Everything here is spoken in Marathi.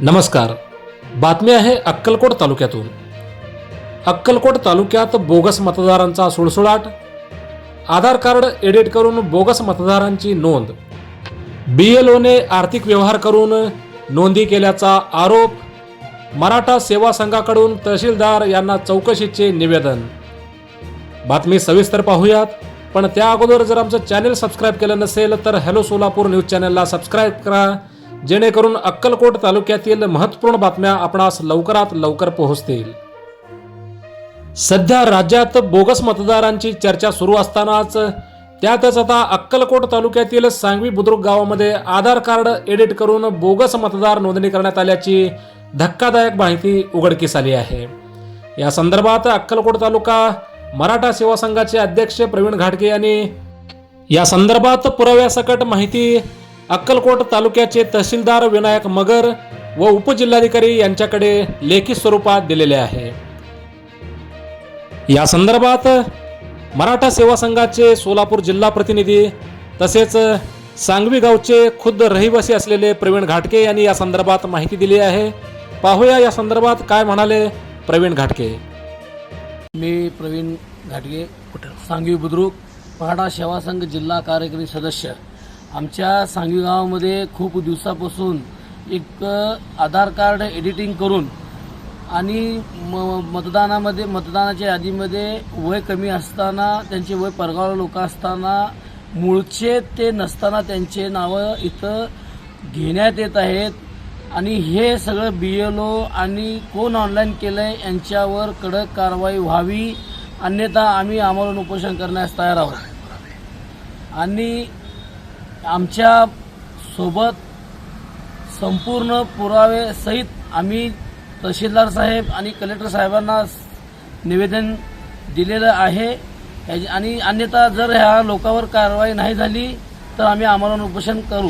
नमस्कार. बातमी आहे अक्कलकोट तालुक्यातून. अक्कलकोट तालुक्यात बोगस मतदारांचा सुळसुळाट. आधार कार्ड एडिट करून बोगस मतदारांची नोंद. बी एल ओने आर्थिक व्यवहार करून नोंदी केल्याचा आरोप. मराठा सेवा संघाकडून तहसीलदार यांना चौकशीचे निवेदन. बातमी सविस्तर पाहूयात. पण त्या अगोदर जर आमचं चॅनेल सबस्क्राईब केलं नसेल तर हॅलो सोलापूर न्यूज चॅनलला सबस्क्राईब करा. जेणेकरून अक्कलकोट तालुक्यातील महत्त्वपूर्ण बातम्या आपणास लवकरात लवकर पोहोचतील. सध्या राज्यात बोगस मतदारांची चर्चा सुरू असतानाच त्यातच आता अक्कलकोट तालुक्यातील सांगवी बुद्रुक गावामध्ये आधार कार्ड एडिट करून बोगस मतदार नोंदणी करण्यात आल्याची धक्कादायक माहिती उघडकीस आली आहे. या संदर्भात अक्कलकोट तालुका मराठा सेवा संघाचे अध्यक्ष प्रवीण घाटगे यांनी या संदर्भात पुराव्यासकट माहिती अक्कलकोट तालुक्याचे तहसीलदार विनायक मगर व उपजिल्हाधिकारी यांच्याकडे लेखी स्वरूपात दिलेले आहे. या संदर्भात मराठा सेवा संघाचे सोलापूर जिल्हा प्रतिनिधी तसेच सांगवी गावचे खुद्द रहिवासी असलेले प्रवीण घाटके यांनी या संदर्भात माहिती दिली आहे. पाहूया या संदर्भात काय म्हणाले प्रवीण घाटके. मी प्रवीण घाटगे सांगवी बुद्रुक मराठा सेवा संघ जिल्हा कार्यकारी सदस्य. आमच्या सांगवी गावामध्ये खूप दिवसापासून एक आधार कार्ड एडिटिंग करून आणि म मतदानामध्ये मतदानाच्या यादीमध्ये वय कमी असताना त्यांचे वय परगाव लोक असताना मूळचे ते नसताना त्यांचे नावं इथं घेण्यात येत आहेत. आणि हे सगळं बी एल ओ आणि कोण ऑनलाईन केलं आहे यांच्यावर कडक कारवाई व्हावी. अन्यथा आम्ही आमरण उपोषण करण्यास तयार आहोत. आणि आमच्यासोबत संपूर्ण पुरावे सहित आम्ही तहसीलदार साहेब आणि कलेक्टर साहेबांना निवेदन दिलेलं आहे. आणि अन्यथा जर ह्या लोकांवर कारवाई नाही झाली तर आम्ही आम्हाला उपोषण करू.